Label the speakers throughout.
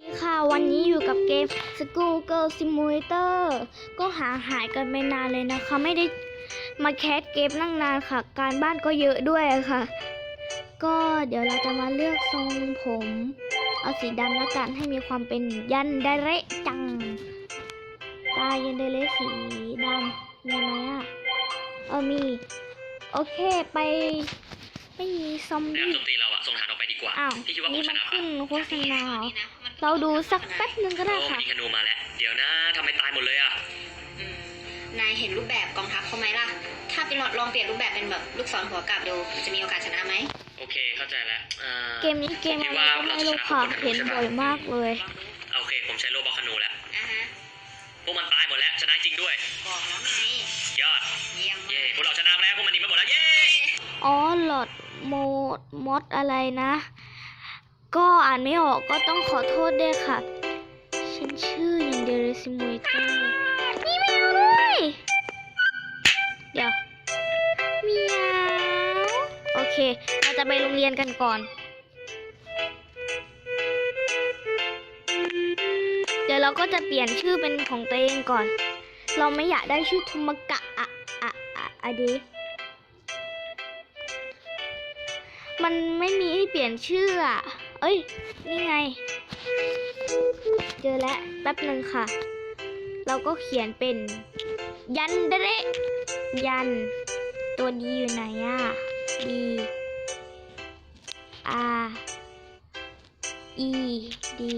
Speaker 1: สวัสดีค่ะ วันนี้อยู่กับเกม School Girl Simulator ก็ห่างหายกันไปนานเลยนะคะ ไม่ได้มาแคสเกมนั่งนานค่ะ การบ้านก็เยอะด้วยค่ะ ก็เดี๋ยวเราจะมาเลือกทรงผม เอาสีดำแล้วกันให้มีความเป็นยันเดเระจัง ตายันเดเระสีดำมีไหมอะ เออมี โอเคไปไม่มีซอม
Speaker 2: แนว
Speaker 1: บี้
Speaker 2: โจมตีเราอะส่งฐานออกไปดีกว่า
Speaker 1: อ้าว
Speaker 2: พี่คิดว่าผ
Speaker 1: นี่
Speaker 2: มช
Speaker 1: มัน
Speaker 2: นะปะ
Speaker 1: ขึ้นโฆษณาเหรอ เราดูสักแป๊บหนึ่งก็ได้
Speaker 2: โอ้
Speaker 1: ค่ะ
Speaker 2: มีธนูมาแล้ว เดี๋ยวนะทำไมตายหมดเลยอะ
Speaker 3: อืมนายเห็นรูปแบบกองทัพเขาไหมล่ะ ถ้าเป็นลองเปลี่ยนรูปแบบเป็นแบบลูกศรหัวกลับดู จะมีโอกาสชนะไหม
Speaker 2: โอเค เข้าใจแล้วอ่า
Speaker 1: เกมนี้เกมอะไรก็ไม่รู้ค่ะ เห็นบ่อยมากเลย
Speaker 2: โอเค ผมใช้โลบอลคานูแล้ว
Speaker 3: อะฮะ
Speaker 2: พวกมันตายหมดแล้วชนะจริงด้วย
Speaker 3: บอกแล้วไง
Speaker 2: ยอด
Speaker 3: เยี่ยม
Speaker 2: เย่
Speaker 3: มาก
Speaker 2: พวกเราชนะแล้วพวกมันหนีไปหมดแล้ว เย่
Speaker 1: อ๋อหลอดโมดมอดอะไรนะ ก็อ่านไม่ออกก็ต้องขอโทษด้วยค่ะ ฉันชื่อยันเดรซิมูเตอร์มีแมวด้วย เดี๋ยวเมียวโอเค เราจะไปโรงเรียนกันก่อน เดี๋ยวเราก็จะเปลี่ยนชื่อเป็นของตัวเองก่อน เราไม่อยากได้ชื่อทุมกะอะอะอะอะดีมันไม่มีให้เปลี่ยนชื่ออะ เอ้ย นี่ไง เจอแล้วแป๊บหนึ่งค่ะ เราก็เขียนเป็น ยันเดเระยัน ตัวดีอยู่ไหนอะดีอาอีดี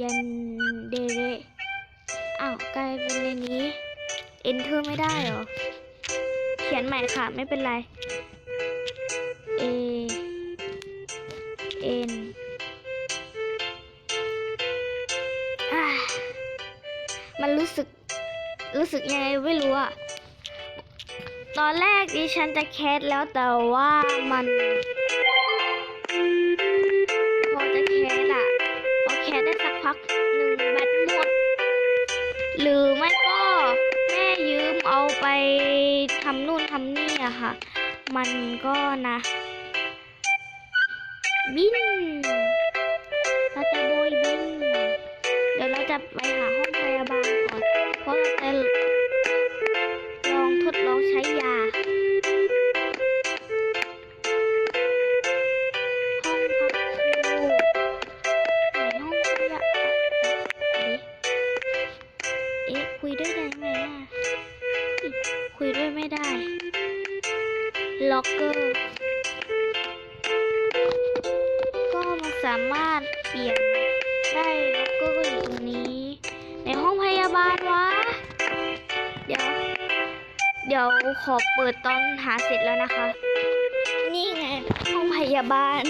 Speaker 1: ยันเดเระอ้าวกลายเป็นในนี้ enter ไม่ได้เหรอ เขียนใหม่ค่ะ ไม่เป็นไร A N มันรู้สึก รู้สึกยังไงไม่รู้อะตอนแรกดิฉันจะแคสแล้วแต่ว่ามัน พอจะแคสอะพอแคสได้สักพักหนึ่งแบตหมด หรือไม่ก็แม่ยืมเอาไปทำนู่นทำนี่อะค่ะ มันก็นะ บิน เดี๋ยวเราจะไปหาห้องพยาบาลก่อน เพราะเราจะลองทดลองใช้ยา ห้องพักครูไหนห้องพยาบาลเอ๊ะคุยด้วยได้ไหมอะคุยด้วยไม่ได้ ล็อกเกอร์ ยวขอเปิดตอนหาเสร็จแล้วนะคะ นี่ไงห้องพยาบาล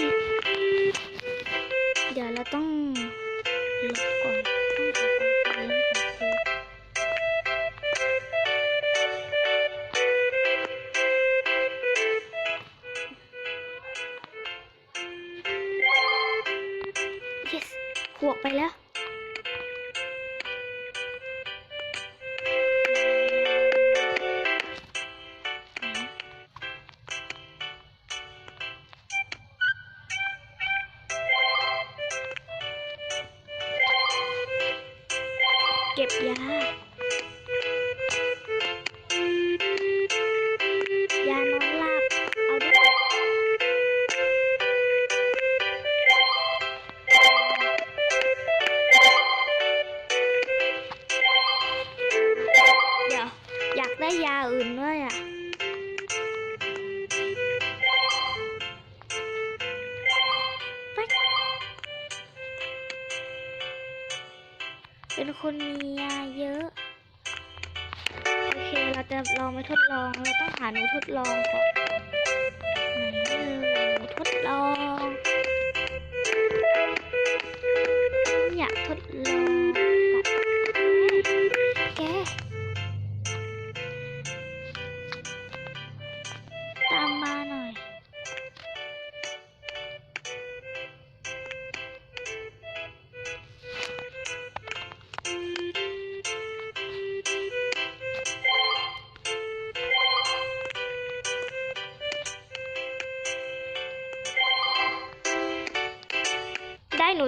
Speaker 1: ทดลอง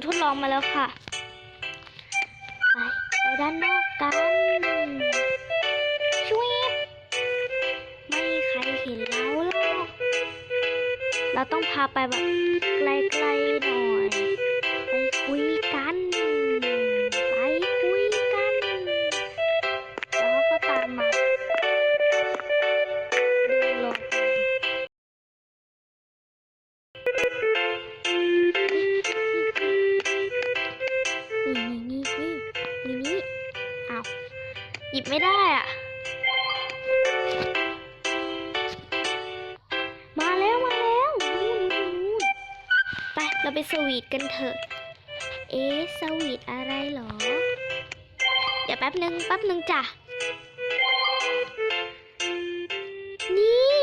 Speaker 1: ทดลองมาแล้วค่ะ ไปไปด้านนอกกันช่วยไม่มีใครเห็นเราหรอกเราต้องพาไปแบบไกลๆหน่อย อ้าวหยิบไม่ได้อะ มาแล้วมาแล้วนู่นนู่นไปเราไปสวีทกันเถอะ เอ๊ะสวีทอะไรเหรอ เดี๋ยวแป๊บหนึ่งแป๊บหนึ่งจ้ะ นี่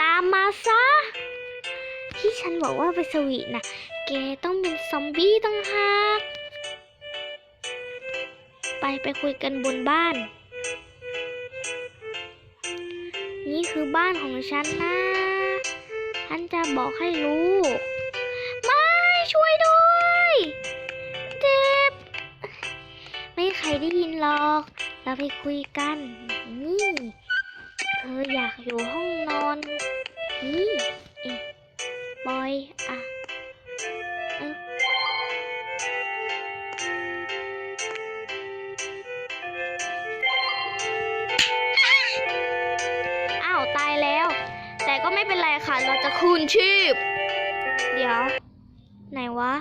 Speaker 1: ตามมาซะ ที่ฉันบอกว่าไปสวีทนะแกต้องเป็นซอมบี้ตั้งหาก ไปไปคุยกันบนบ้าน นี่คือบ้านของฉันนะฉันจะบอกให้รู้ ไม่ช่วยด้วยเจ็บไม่ใครได้ยินหรอก เราไปคุยกัน นี่ เธออยากอยู่ห้องนอน นี่เอ๊ะบอย อะ เรค่ะเราจะคืนชีพ เดี๋ยว ไหนวะ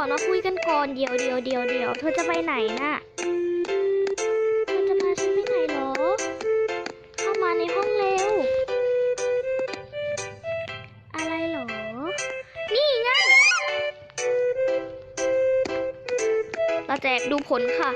Speaker 1: อนมาคุยกันก่อนเดี๋ยวเดี๋ยวเดี๋ยวเดี๋ยวเธอจะไปไหนน่ะเธอจะพาฉันไปไหนเหรอ เข้ามาในห้องเร็ว อะไรเหรอ นี่ไงเราแจกดูผลค่ะ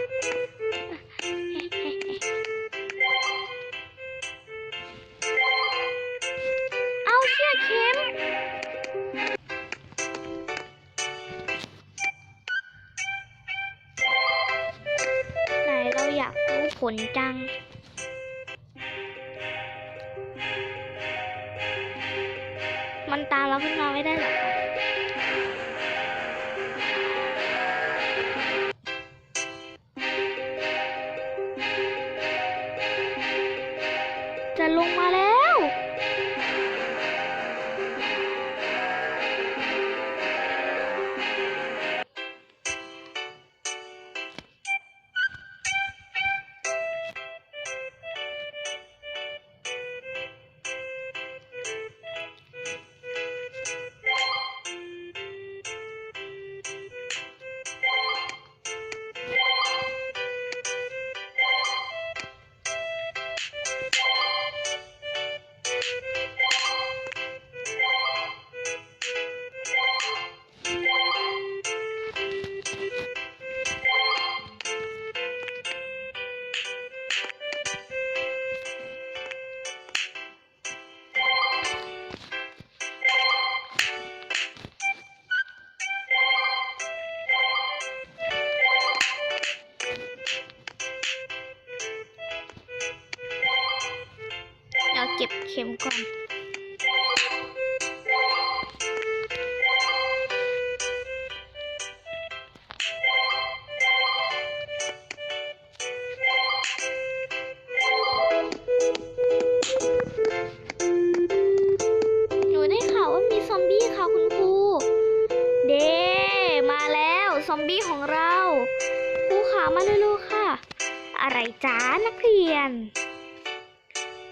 Speaker 1: อะไรจ้านักเรียน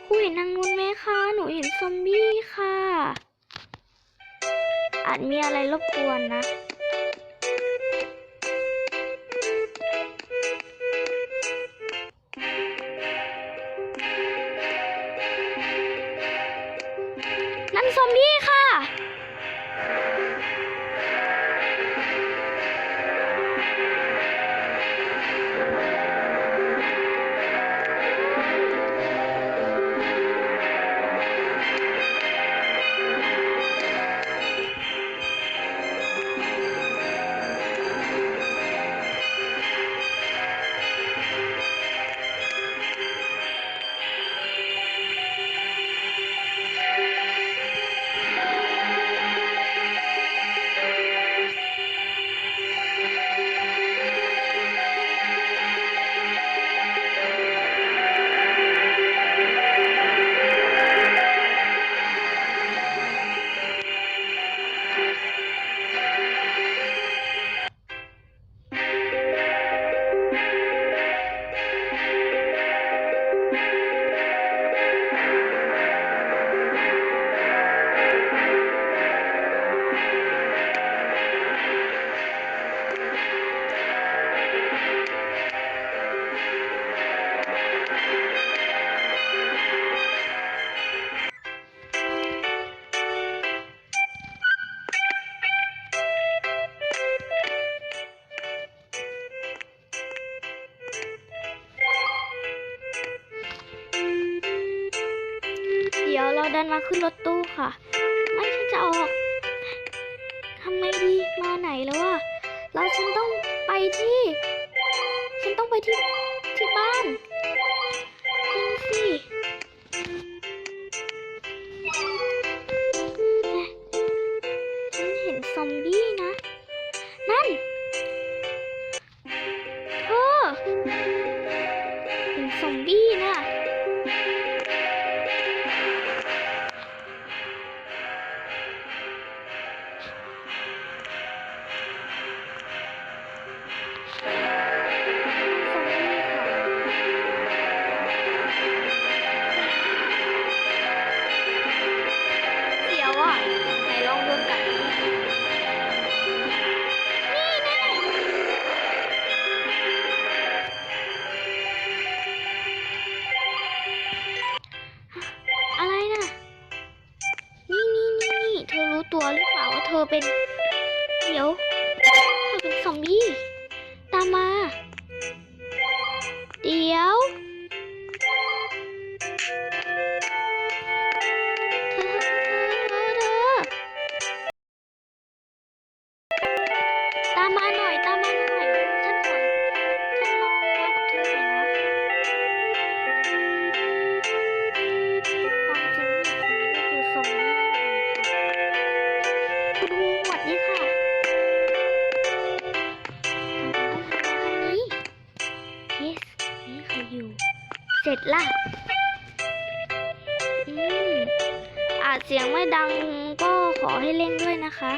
Speaker 1: คุยนนางนุนไหมคะ หนูเห็นซอมบี้ค่ะ อาจมีอะไรรบกวนนะ นมาขึ้นรถตู้ค่ะ ไม่ฉันจะออกทำไงดีมาไหนแล้วอะเราฉันต้องไปที่ามมาหน่อย ตามมาหน่อยฉันขอฉันลองรักเธอหน่อยนะความจริงนี่คือทรงนี้คุณครูหมดนี่ค่ะนี้ yes นี่ใครอยู่ เสร็จละอืมอาจเสียงไม่ดังก็ขอให้เล่นด้วยนะคะ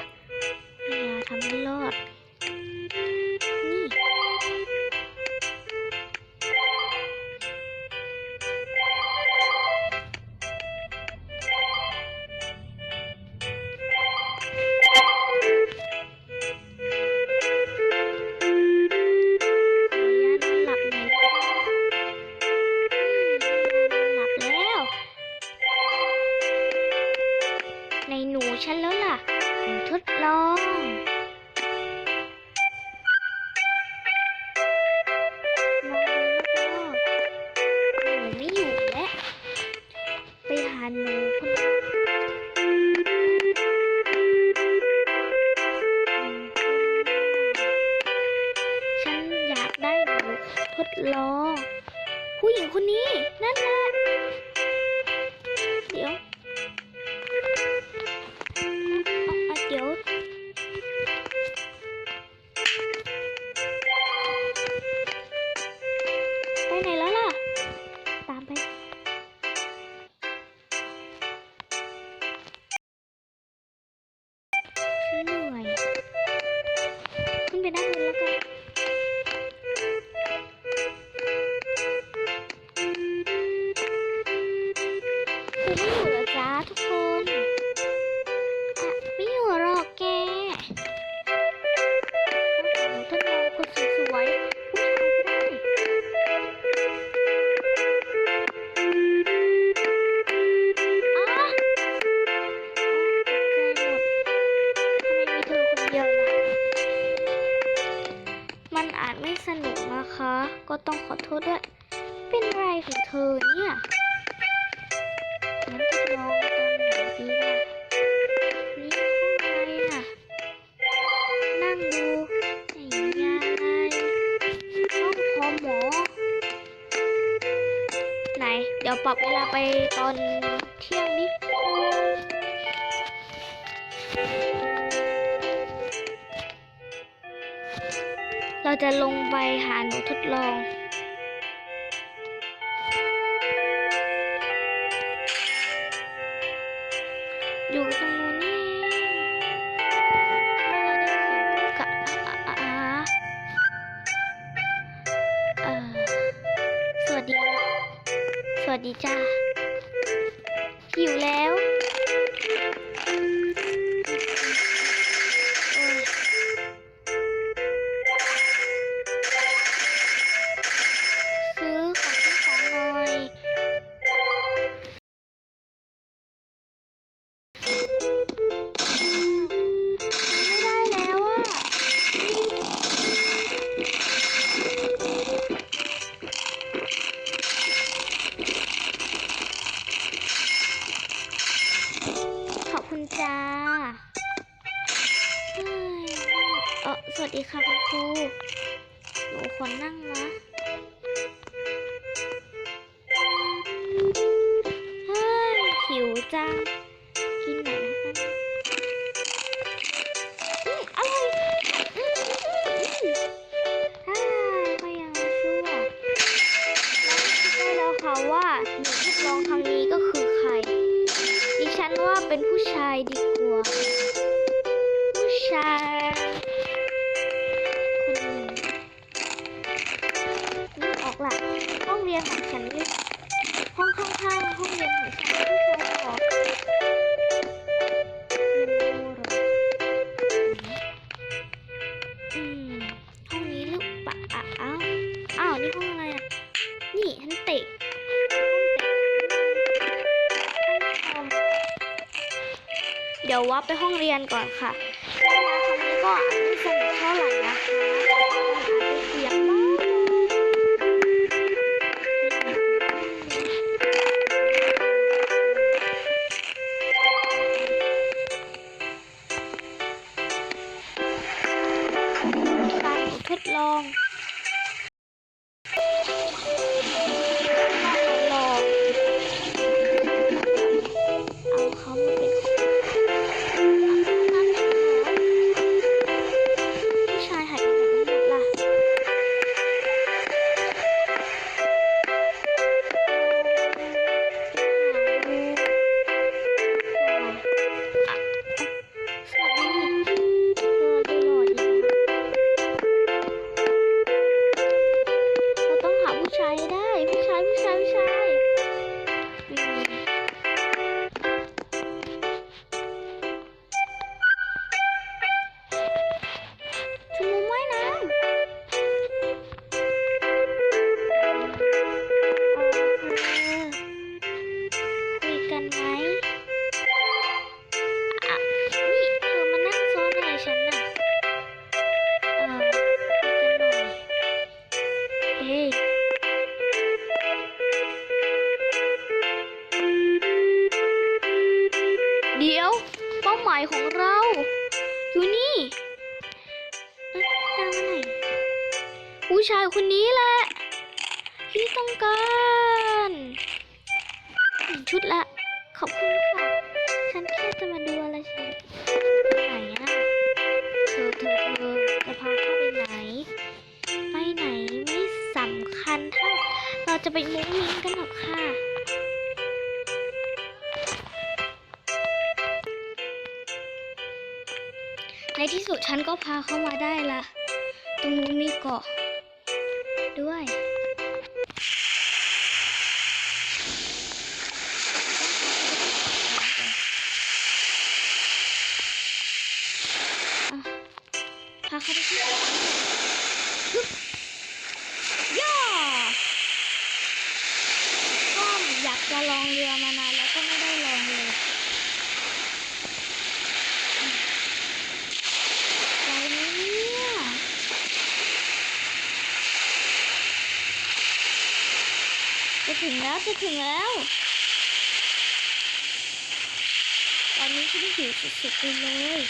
Speaker 1: ไปตอนเที่ยงนิดเราจะลงไปหาหนูทดลอง ว่าไปห้องเรียนก่อนค่ะ กันหนึ่งชุดละ ขอบคุณค่ะ ฉันแค่จะมาดูอะไรเฉยไหนอะเธอเธอเธอจะพาเข้าไปไหน ไปไหนไม่สำคัญเท่าเราจะไปมุ้งมิ้งกันหรอกค่ะในที่สุดฉันก็พาเขามาได้ละ ตรงนู้นมีเกาะด้วย เรือมานานแล้วก็ไม่ได้ลองเลยไปเนี่ยจะถึงแล้วจะถึงแล้ว ตอนนี้ฉันหิวสุดๆไปเลย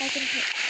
Speaker 1: I can hit.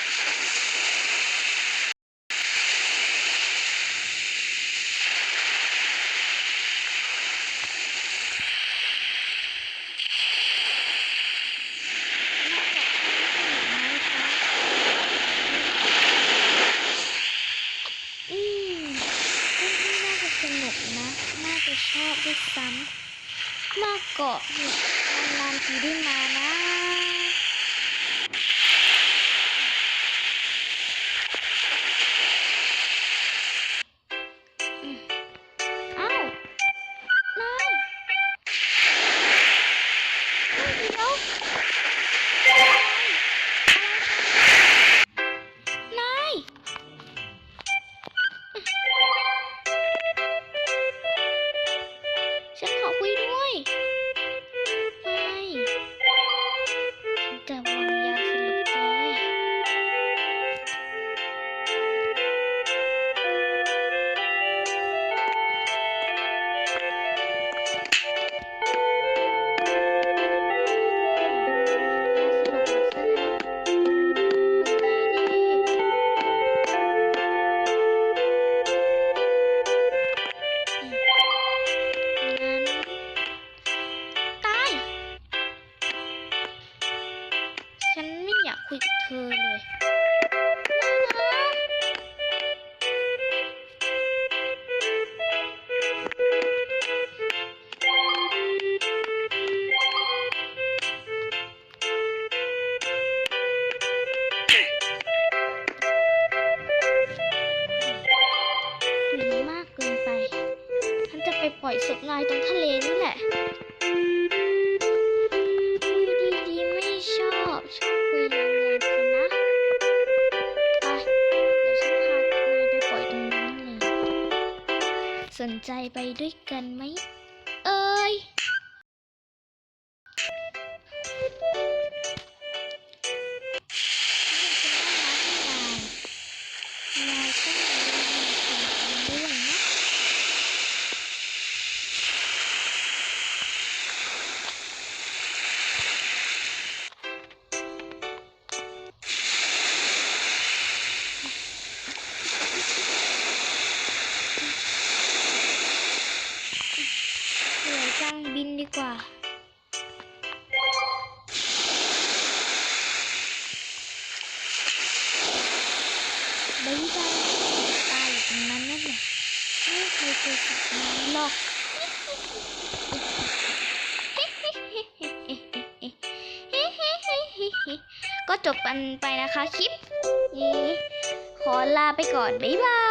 Speaker 1: นะคะคลิปนี้ขอลาไปก่อน บ๊ายบาย